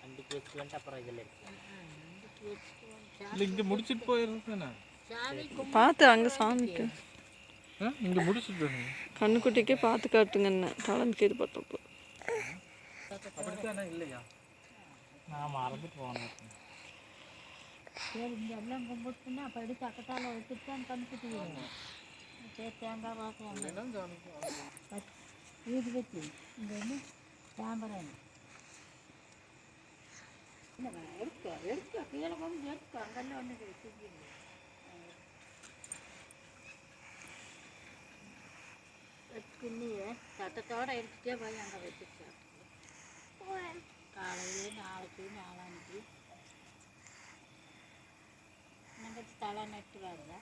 வண்டிக்கு வச்சுக்கலான்ட்டு அப்புறம் இதில் இருக்கு இல்லை இங்கே முடிச்சிட்டு போயிடுறது தானே பார்த்து அங்கே சாமிக்கு. இங்கே முடிச்சிட்டு கண்ணுக்குட்டிக்கே பார்த்து காட்டுங்கண்ணே கலந்து கீது பட்டப்போ. அப்படித்தானே இல்லையா? நான் மறந்துட்டு போனேன். சரி இங்கே எல்லாம் கும்பிட்டுன்னா அப்போ எடுத்து அக்கத்தால் வச்சுட்டு தான் கணுக்குட்டி തേങ്ങ പാത്രം വീട് വെച്ച് ഇതൊന്ന് ചാമ്പറാണ് എടുക്കുക എടുക്കുക കീഴപ്പം എടുക്കുക അങ്ങനെ ഒന്ന് വെച്ചിട്ടുണ്ട് കുഞ്ഞിയെ തട്ടത്തോടെ എടുത്തിട്ടേ പോയി ഞങ്ങൾ വെച്ചിട്ട് കാളയിൽ നാളേക്ക് നാളാനിക്ക് ഞങ്ങൾക്ക് സ്ഥലം നെറ്റ് വരിക